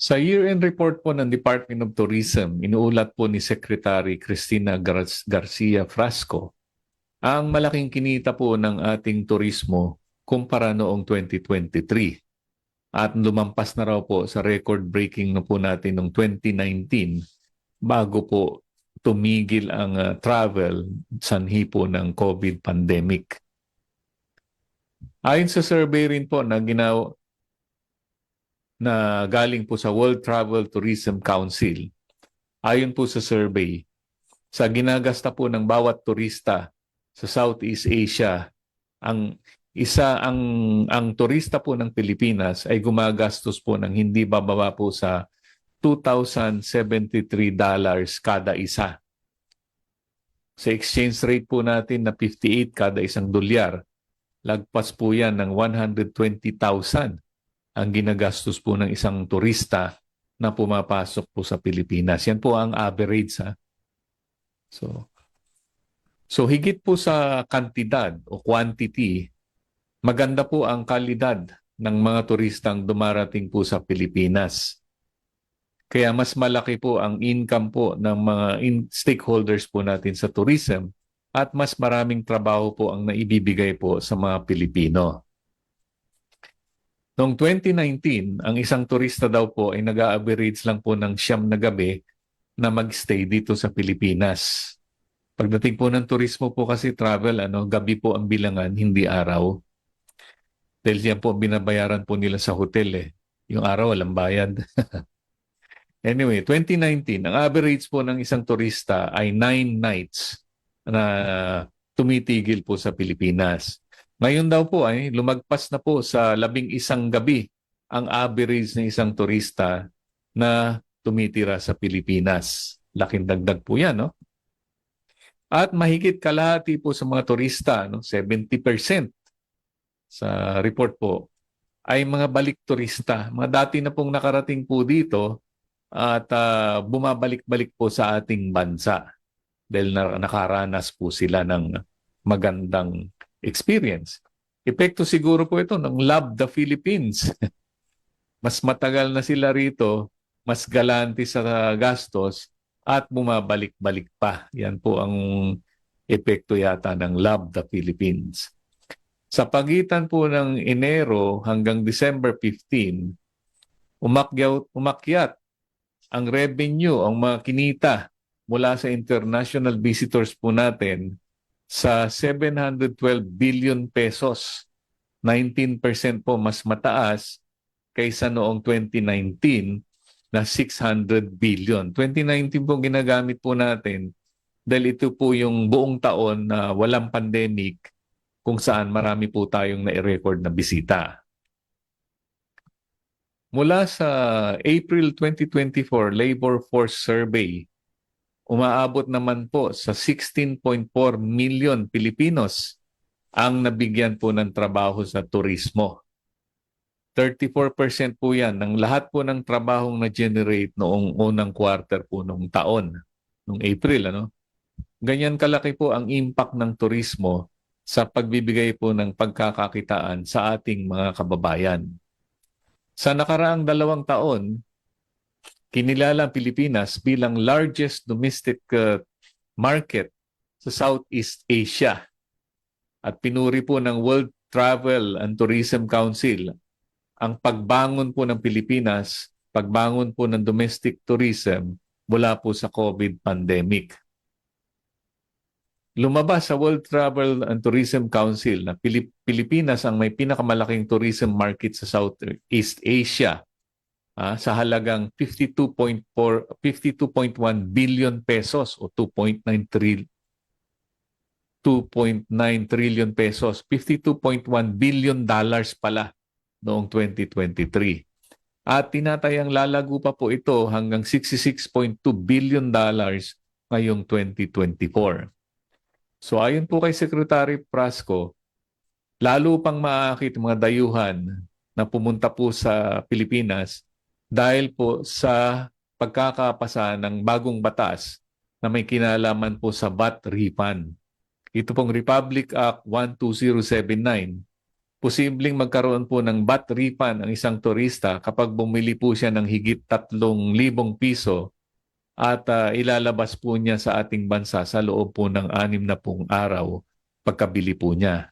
Sa year-end report po ng Department of Tourism, inuulat po ni Secretary Cristina Gar- Garcia Frasco ang malaking kinita po ng ating turismo kumpara noong 2023. At lumampas na raw po sa record-breaking na po natin noong 2019 bago po tumigil ang ah, travel sanhi po ng COVID pandemic. Ayon sa survey rin po na ginawa na galing po sa World Travel Tourism Council. Ayon po sa survey, sa ginagasta po ng bawat turista sa Southeast Asia, ang isa ang ang turista po ng Pilipinas ay gumagastos po ng hindi bababa po sa 2,073 dollars kada isa. Sa exchange rate po natin na 58 kada isang dolyar, lagpas po yan ng 120,000 ang ginagastos po ng isang turista na pumapasok po sa Pilipinas. Yan po ang average ha. So So higit po sa kantidad o quantity, maganda po ang kalidad ng mga turistang dumarating po sa Pilipinas. Kaya mas malaki po ang income po ng mga in- stakeholders po natin sa tourism at mas maraming trabaho po ang naibibigay po sa mga Pilipino. Noong 2019, ang isang turista daw po ay nag-average lang po ng siyam na gabi na magstay dito sa Pilipinas. Pagdating po ng turismo po kasi travel, ano, gabi po ang bilangan, hindi araw. Dahil yan po binabayaran po nila sa hotel eh. Yung araw, walang bayad. anyway, 2019, ang average po ng isang turista ay 9 nights na tumitigil po sa Pilipinas. Ngayon daw po ay lumagpas na po sa labing isang gabi ang average ng isang turista na tumitira sa Pilipinas. Laking dagdag po yan, no? At mahigit kalahati po sa mga turista, no, 70% sa report po, ay mga balik turista. Mga dati na pong nakarating po dito at ah, bumabalik-balik po sa ating bansa dahil na, nakaranas po sila ng magandang experience. Epekto siguro po ito ng Love the Philippines. mas matagal na sila rito, mas galante sa gastos, at bumabalik-balik pa. Yan po ang epekto yata ng Love the Philippines. Sa pagitan po ng Enero hanggang December 15, umakyat, umakyat ang revenue, ang mga kinita mula sa international visitors po natin sa 712 billion pesos. 19% po mas mataas kaysa noong 2019 na 600 billion. 2019 po ginagamit po natin dahil ito po yung buong taon na walang pandemic kung saan marami po tayong na-record na bisita. Mula sa April 2024 Labor Force Survey, umaabot naman po sa 16.4 million Pilipinos ang nabigyan po ng trabaho sa turismo. 34% po yan ng lahat po ng trabahong na-generate noong unang quarter po noong taon, noong April. Ano? Ganyan kalaki po ang impact ng turismo sa pagbibigay po ng pagkakakitaan sa ating mga kababayan. Sa nakaraang dalawang taon, kinilala ang Pilipinas bilang largest domestic uh, market sa Southeast Asia. At pinuri po ng World Travel and Tourism Council ang pagbangon po ng Pilipinas, pagbangon po ng domestic tourism mula po sa COVID pandemic. Lumabas sa World Travel and Tourism Council na Pilip- Pilipinas ang may pinakamalaking tourism market sa Southeast Asia ah, sa halagang 52.4 52.1 billion pesos o 2.9 trillion 2.9 trillion pesos, 52.1 billion dollars pala noong 2023. At tinatayang lalago pa po ito hanggang 66.2 billion dollars ngayong 2024. So ayon po kay Secretary Prasco, lalo pang maaakit mga dayuhan na pumunta po sa Pilipinas dahil po sa pagkakapasa ng bagong batas na may kinalaman po sa VAT refund. Ito pong Republic Act 12079 posibleng magkaroon po ng bat refund ang isang turista kapag bumili po siya ng higit 3,000 piso at ah, ilalabas po niya sa ating bansa sa loob po ng anim na pong araw pagkabili po niya.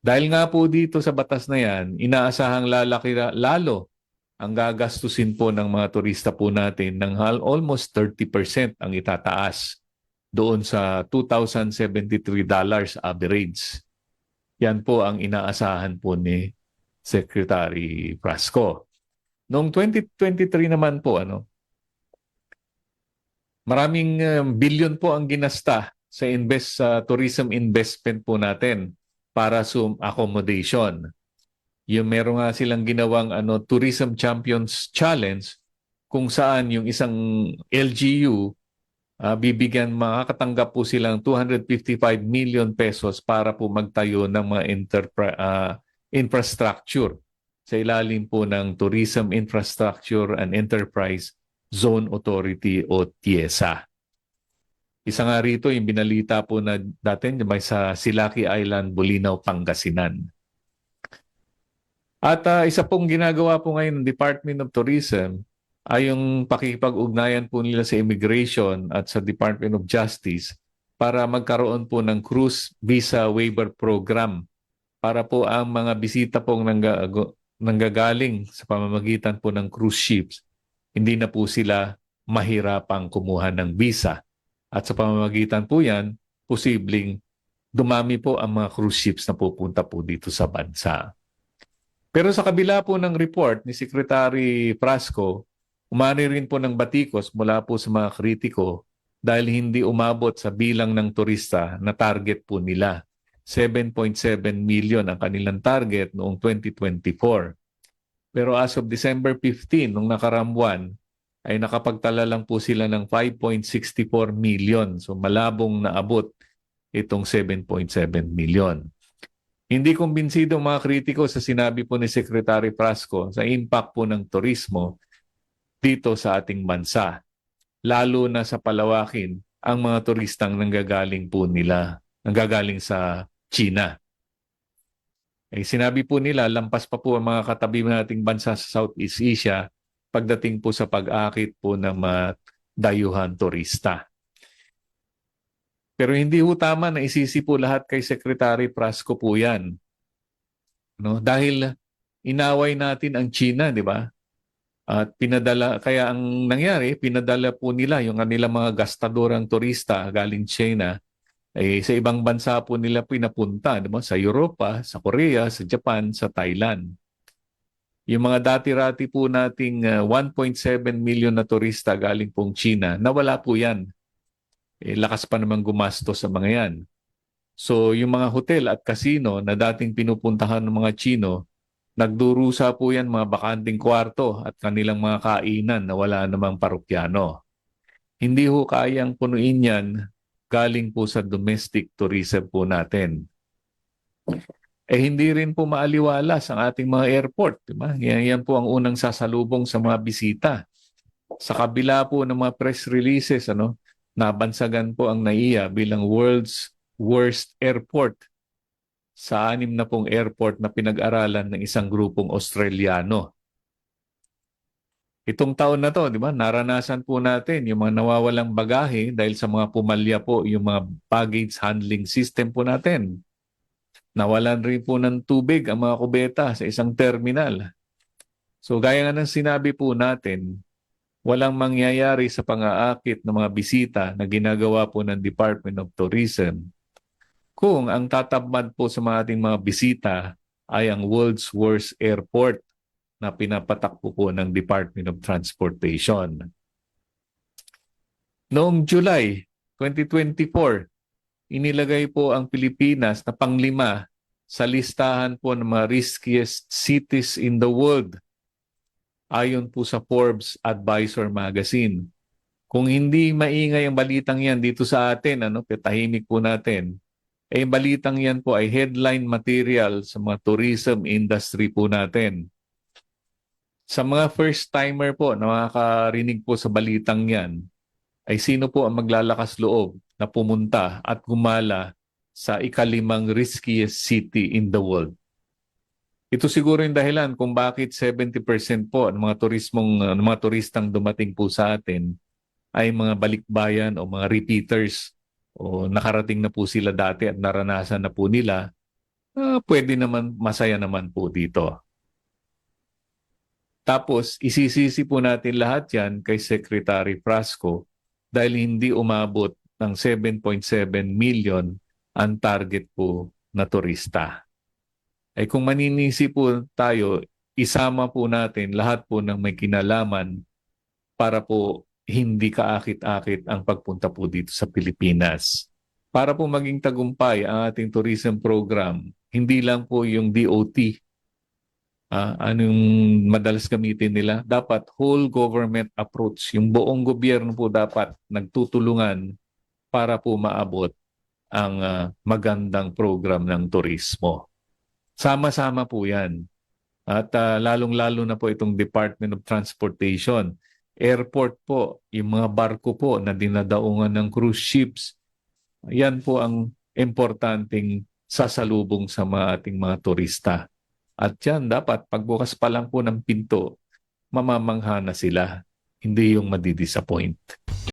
Dahil nga po dito sa batas na yan, inaasahang lalaki lalo ang gagastusin po ng mga turista po natin ng hal- almost 30% ang itataas doon sa $2,073 average. Yan po ang inaasahan po ni Secretary Frasco. Noong 2023 naman po, ano, maraming um, billion po ang ginasta sa invest sa tourism investment po natin para sa accommodation. Yung meron nga silang ginawang ano Tourism Champions Challenge kung saan yung isang LGU ah, bibigyan makakatanggap po silang 255 million pesos para po magtayo ng mga ah, infrastructure sa ilalim po ng Tourism Infrastructure and Enterprise Zone Authority o TIESA. Isa nga rito yung binalita po na natin may sa Silaki Island, Bulinaw, Pangasinan. At ah, isa pong ginagawa po ngayon ng Department of Tourism ay yung pakikipag-ugnayan po nila sa immigration at sa Department of Justice para magkaroon po ng cruise visa waiver program para po ang mga bisita pong nangga- nanggagaling sa pamamagitan po ng cruise ships, hindi na po sila mahirapang kumuha ng visa. At sa pamamagitan po yan, posibleng dumami po ang mga cruise ships na pupunta po dito sa bansa. Pero sa kabila po ng report ni Secretary Frasco, umani rin po ng batikos mula po sa mga kritiko dahil hindi umabot sa bilang ng turista na target po nila. 7.7 million ang kanilang target noong 2024. Pero as of December 15, nung nakarambuan, ay nakapagtala lang po sila ng 5.64 million. So malabong naabot itong 7.7 million. Hindi kumbinsido mga kritiko sa sinabi po ni Secretary Frasco sa impact po ng turismo dito sa ating bansa. Lalo na sa palawakin ang mga turistang nanggagaling po nila, nanggagaling sa China. Eh, sinabi po nila, lampas pa po ang mga katabi nating bansa sa Southeast Asia pagdating po sa pag-akit po ng mga dayuhan turista. Pero hindi ho tama na isisi po lahat kay Secretary Prasco po yan. No? Dahil inaway natin ang China, di ba? At pinadala, kaya ang nangyari, pinadala po nila yung kanilang mga gastadorang turista galing China eh, sa ibang bansa po nila pinapunta, di ba? sa Europa, sa Korea, sa Japan, sa Thailand. Yung mga dati-rati po nating uh, 1.7 million na turista galing pong China, nawala po yan. Eh, lakas pa naman gumasto sa mga yan. So yung mga hotel at casino na dating pinupuntahan ng mga Chino, nagdurusa po yan mga bakanting kwarto at kanilang mga kainan na wala namang parokyano. Hindi ho kayang punuin yan galing po sa domestic tourism po natin. Eh hindi rin po maaliwalas ang ating mga airport, di ba? Yan, yan po ang unang sasalubong sa mga bisita. Sa kabila po ng mga press releases, ano, nabansagan po ang NAIA bilang world's worst airport sa anim na pong airport na pinag-aralan ng isang grupong Australiano. Itong taon na to, di ba, naranasan po natin yung mga nawawalang bagahe dahil sa mga pumalya po yung mga baggage handling system po natin. Nawalan rin po ng tubig ang mga kubeta sa isang terminal. So gaya nga ng sinabi po natin, walang mangyayari sa pang-aakit ng mga bisita na ginagawa po ng Department of Tourism kung ang tatabad po sa mga ating mga bisita ay ang world's worst airport na pinapatakbo po ng Department of Transportation. Noong July 2024, inilagay po ang Pilipinas na panglima sa listahan po ng mga riskiest cities in the world ayon po sa Forbes Advisor Magazine. Kung hindi maingay ang balitang yan dito sa atin, ano, petahimik po natin, eh balitang yan po ay headline material sa mga tourism industry po natin. Sa mga first-timer po na makakarinig po sa balitang yan, ay sino po ang maglalakas loob na pumunta at gumala sa ikalimang riskiest city in the world? Ito siguro yung dahilan kung bakit 70% po ng mga turismong ng mga turistang dumating po sa atin ay mga balikbayan o mga repeaters o nakarating na po sila dati at naranasan na po nila, ah, pwede naman masaya naman po dito. Tapos isisisi po natin lahat yan kay Secretary Frasco dahil hindi umabot ng 7.7 million ang target po na turista. Ay kung maninisi po tayo, isama po natin lahat po ng may kinalaman para po hindi kaakit-akit ang pagpunta po dito sa Pilipinas. Para po maging tagumpay ang ating tourism program, hindi lang po yung DOT, ah, anong madalas gamitin nila, dapat whole government approach. Yung buong gobyerno po dapat nagtutulungan para po maabot ang ah, magandang program ng turismo. Sama-sama po yan. At ah, lalong-lalo na po itong Department of Transportation. Airport po, yung mga barko po na dinadaungan ng cruise ships. Yan po ang importanteng sasalubong sa mga ating mga turista. At yan, dapat pagbukas pa lang po ng pinto, mamamangha na sila. Hindi yung madidisappoint.